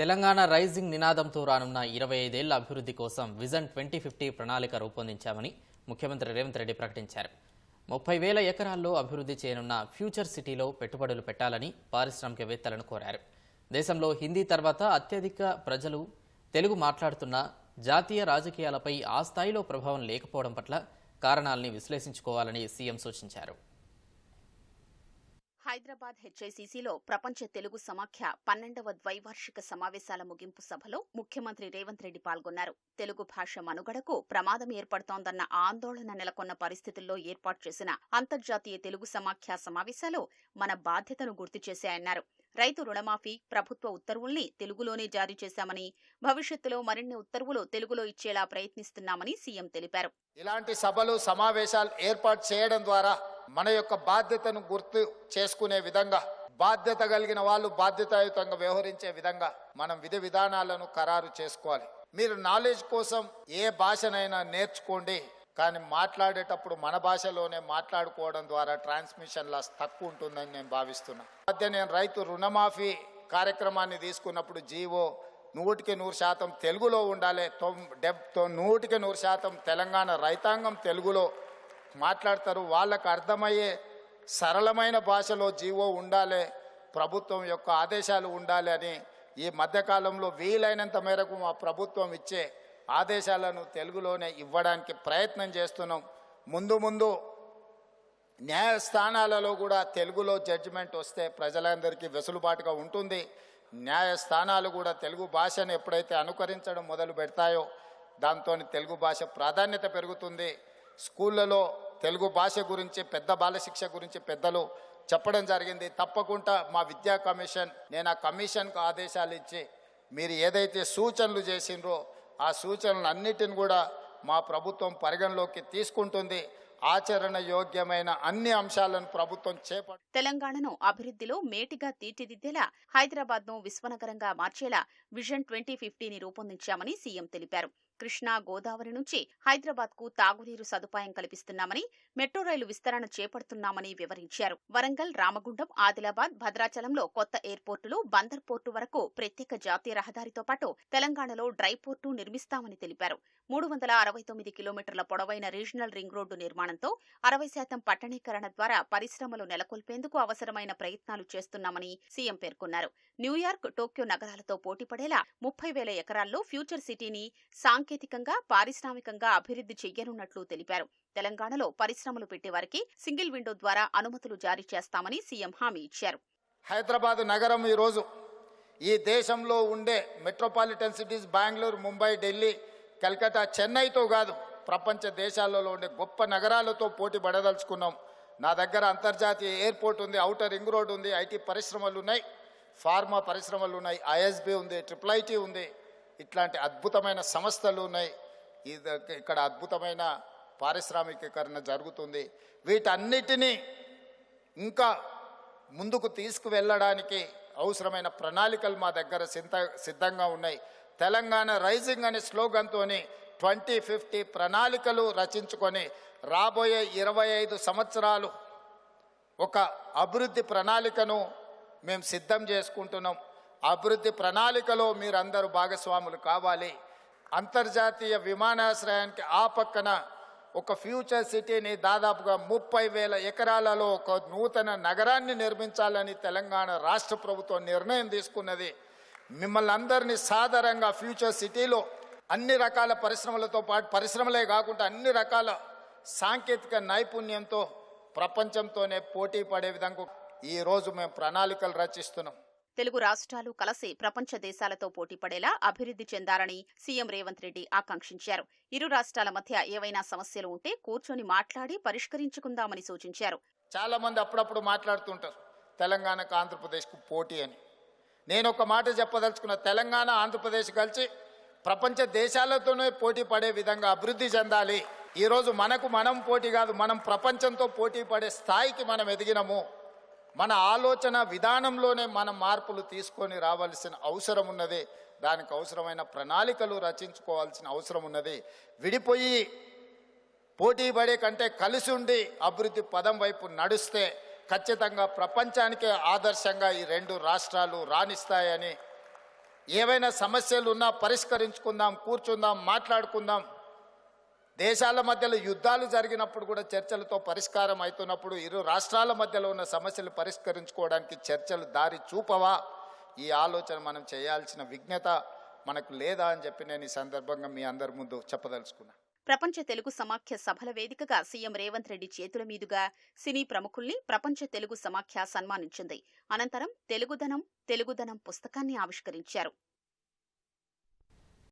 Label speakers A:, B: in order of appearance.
A: Telangana rising నినాదంతో రానున్న ఇరవై ఐదేళ్ళ అభివృద్ధి కోసం విజన్ ట్వంటీ ఫిఫ్టీ ప్రణాళిక రూపొందించామని ముఖ్యమంత్రి రేవంత్ రెడ్డి ప్రకటించారు. ముప్పై వేల ఎకరాల్లో అభివృద్ధి చేయనున్న ఫ్యూచర్ సిటీలో పెట్టుబడులు పెట్టాలని పారిశ్రామికవేత్తలను కోరారు. దేశంలో హిందీ తర్వాత అత్యధిక ప్రజలు తెలుగు మాట్లాడుతున్న జాతీయ రాజకీయాలపై ఆ స్థాయిలో ప్రభావం లేకపోవడం పట్ల కారణాలని విశ్లేషించుకోవాలని సీఎం సూచించారు.
B: హైదరాబాద్ హెచ్ఐసిసిలో ప్రపంచ తెలుగు సమాఖ్య పన్నెండవ ద్వైవార్షిక సమావేశాల ముగింపు సభలో ముఖ్యమంత్రి రేవంత్ రెడ్డి పాల్గొన్నారు. తెలుగు భాష మనుగడకు ప్రమాదం ఏర్పడుతోందన్న ఆందోళన నెలకొన్న పరిస్థితుల్లో ఏర్పాటు చేసిన అంతర్జాతీయ తెలుగు సమాఖ్య సమావేశాలు మన బాధ్యతను గుర్తు చేశాయన్నారు. రైతు రుణమాఫీ ప్రభుత్వ ఉత్తర్వుల్ని తెలుగులోనే జారీ చేశామని భవిష్యత్తులో మరిన్ని ఉత్తర్వులు తెలుగులో ఇచ్చేలా ప్రయత్నిస్తున్నామని సీఎం తెలిపారు.
C: ఇలాంటి సభలు సమావేశాలు ఏర్పాటు చేయడం ద్వారా మన యొక్క బాధ్యతను గుర్తు చేసుకునే విధంగా బాధ్యత కలిగిన వాళ్ళు బాధ్యతాయుతంగా వ్యవహరించే విధంగా మనం విధి విధానాలను ఖరారు చేసుకోవాలి. మీరు నాలెడ్జ్ కోసం ఏ భాషనైనా నేర్చుకోండి కానీ మాట్లాడేటప్పుడు మన భాషలోనే మాట్లాడుకోవడం ద్వారా ట్రాన్స్మిషన్ లాస్ తక్కువ ఉంటుందని నేను భావిస్తున్నా. మధ్య నేను రైతు రుణమాఫీ కార్యక్రమాన్ని తీసుకున్నప్పుడు జీవో నూటికి నూరు శాతం తెలుగులో ఉండాలి. తొం డెబ్ నూటికి నూరు శాతం తెలంగాణ రైతాంగం తెలుగులో మాట్లాడతారు. వాళ్ళకు అర్థమయ్యే సరళమైన భాషలో జీవో ఉండాలి ప్రభుత్వం యొక్క ఆదేశాలు ఉండాలి అని ఈ మధ్యకాలంలో వీలైనంత మేరకు మా ప్రభుత్వం ఇచ్చే ఆదేశాలను తెలుగులోనే ఇవ్వడానికి ప్రయత్నం చేస్తున్నాం. ముందు ముందు న్యాయస్థానాలలో కూడా తెలుగులో జడ్జిమెంట్ వస్తే ప్రజలందరికీ వెసులుబాటుగా ఉంటుంది. న్యాయస్థానాలు కూడా తెలుగు భాషను ఎప్పుడైతే అనుకరించడం మొదలు పెడతాయో దాంతో తెలుగు భాష ప్రాధాన్యత పెరుగుతుంది. స్కూళ్ళలో తెలుగు భాష గురించి పెద్ద బాలశిక్ష గురించి పెద్దలు చెప్పడం జరిగింది. తప్పకుండా మా విద్యా కమిషన్ నేను ఆ కమిషన్కు ఆదేశాలు ఇచ్చి మీరు ఏదైతే సూచనలు చేసిండ్రో ఆ సూచనలు అన్నిటిని కూడా మా ప్రభుత్వం పరిగణలోకి తీసుకుంటుంది. ఆచరణ యోగ్యమైన అన్ని అంశాలను ప్రభుత్వం చేపట్టు
B: తెలంగాణను అభివృద్ధిలో మేటిగా తీర్చిదిద్దేలా హైదరాబాద్ను విశ్వనగరంగా మార్చేలా విజన్ ట్వంటీ ఫిఫ్టీని రూపొందించామని సీఎం తెలిపారు. కృష్ణా గోదావరి నుంచి హైదరాబాద్కు తాగునీరు సదుపాయం కల్పిస్తున్నామని మెట్రో రైలు విస్తరణ చేపడుతున్నామని వివరించారు. వరంగల్ రామగుండం ఆదిలాబాద్ భద్రాచలంలో కొత్త ఎయిర్పోర్టులు బందర్ పోర్టు వరకు ప్రత్యేక జాతీయ రహదారితో పాటు తెలంగాణలో డ్రై పోర్టు నిర్మిస్తామని తెలిపారు. మూడు వందల అరవై తొమ్మిది కిలోమీటర్ల పొడవైన రీజనల్ రింగ్ రోడ్డు నిర్మాణంతో అరవై శాతం పట్టణీకరణ ద్వారా పరిశ్రమలు నెలకొల్పేందుకు అవసరమైన ప్రయత్నాలు చేస్తున్నామని సీఎం పేర్కొన్నారు. న్యూయార్క్ టోక్యో నగరాలతో పోటీపడేలా ముప్పై వేల ఎకరాల్లో ఫ్యూచర్ సిటీని సాంకేతికంగా పారిశ్రామికంగా అభివృద్ధి చెయ్యనున్నట్లు తెలిపారు. తెలంగాణలో పరిశ్రమలు పెట్టేవారికి సింగిల్ విండో ద్వారా అనుమతులు జారీ చేస్తామని సీఎం హామీ ఇచ్చారు.
C: హైదరాబాద్ నగరం ఈరోజు ఈ దేశంలో ఉండే మెట్రోపాలిటన్ సిటీస్ బెంగళూరు ముంబై ఢిల్లీ కలకత్తా చెన్నైతో కాదు ప్రపంచ దేశాలలో ఉండే గొప్ప నగరాలతో పోటీ పడదలుచుకున్నాం. నా దగ్గర అంతర్జాతీయ ఎయిర్పోర్ట్ ఉంది ఔటర్ రింగ్ రోడ్ ఉంది ఐటీ పరిశ్రమలు ఉన్నాయి ఫార్మా పరిశ్రమలు ఉన్నాయి ఐఎస్బి ఉంది ట్రిపుల్ ఐటీ ఉంది ఇట్లాంటి అద్భుతమైన సంస్థలు ఉన్నాయి. ఇది ఇక్కడ అద్భుతమైన పారిశ్రామికీకరణ జరుగుతుంది. వీటన్నిటినీ ఇంకా ముందుకు తీసుకువెళ్ళడానికి అవసరమైన ప్రణాళికలు మా దగ్గర సిద్ధ సిద్ధంగా ఉన్నాయి. తెలంగాణ రైజింగ్ అనే స్లోగన్తో ట్వంటీ ఫిఫ్టీ ప్రణాళికలు రచించుకొని రాబోయే ఇరవై ఐదు సంవత్సరాలు ఒక అభివృద్ధి ప్రణాళికను మేము సిద్ధం చేసుకుంటున్నాం. అభివృద్ధి ప్రణాళికలో మీరందరూ భాగస్వాములు కావాలి. అంతర్జాతీయ విమానాశ్రయానికి ఆ పక్కన ఒక ఫ్యూచర్ సిటీని దాదాపుగా ముప్పై వేల ఎకరాలలో ఒక నూతన నగరాన్ని నిర్మించాలని తెలంగాణ రాష్ట్ర ప్రభుత్వం నిర్ణయం తీసుకున్నది. మిమ్మల్ని అందరినీ సాధారణంగా ఫ్యూచర్ సిటీలో అన్ని రకాల పరిశ్రమలతో పాటు పరిశ్రమలే కాకుండా అన్ని రకాల సాంకేతిక నైపుణ్యంతో ప్రపంచంతోనే పోటీ పడే విధంగా ఈరోజు మేము ప్రణాళికలు రచిస్తున్నాం.
B: తెలుగు రాష్ట్రాలు కలసి ప్రపంచ దేశాలతో పోటీపడేలా అభివృద్ధి చెందాలని సీఎం రేవంత్ రెడ్డి ఆకాంక్షించారు. ఇరు రాష్ట్రాల మధ్య ఏవైనా సమస్యలు ఉంటే కూర్చొని మాట్లాడి పరిష్కరించుకుందామని సూచించారు.
C: చాలా మంది అప్పుడప్పుడు మాట్లాడుతుంటారు తెలంగాణకు ఆంధ్రప్రదేశ్కు పోటీ అని. నేను ఒక మాట చెప్పదలుచుకున్న తెలంగాణ ఆంధ్రప్రదేశ్ కలిసి ప్రపంచ దేశాలతోనే పోటీ పడే విధంగా అభివృద్ధి చెందాలి. ఈరోజు మనకు మనం పోటీ కాదు మనం ప్రపంచంతో పోటీ పడే స్థాయికి మనం ఎదిగినము. మన ఆలోచన విధానంలోనే మనం మార్పులు తీసుకొని రావాల్సిన అవసరం ఉన్నది. దానికి అవసరమైన ప్రణాళికలు రచించుకోవాల్సిన అవసరం ఉన్నది. విడిపోయి పోటీ పడే కంటే కలిసి ఉండి అభివృద్ధి పదం వైపు నడుస్తే ఖచ్చితంగా ప్రపంచానికే ఆదర్శంగా ఈ రెండు రాష్ట్రాలు రాణిస్తాయని. ఏవైనా సమస్యలు ఉన్నా పరిష్కరించుకుందాం కూర్చుందాం మాట్లాడుకుందాం. దేశాల మధ్యలో యుద్ధాలు జరిగినప్పుడు కూడా చర్చలతో పరిష్కారం అవుతున్నప్పుడు ఇరు రాష్ట్రాల మధ్యలో ఉన్న సమస్యలు పరిష్కరించుకోవడానికి చర్చలు దారి చూపవా? ఈ ఆలోచన మనం చేయాల్సిన విజ్ఞత మనకు లేదా అని చెప్పి నేను ఈ సందర్భంగా మీ అందరి ముందు చెప్పదలుచుకున్నా.
B: ప్రపంచ తెలుగు సమాఖ్య సభల వేదికగా సీఎం రేవంత్ రెడ్డి చేతుల మీదుగా సినీ ప్రముఖుల్ని ప్రపంచ తెలుగు సమాఖ్య సన్మానించింది. అనంతరం తెలుగుదనం తెలుగుదనం పుస్తకాన్ని ఆవిష్కరించారు.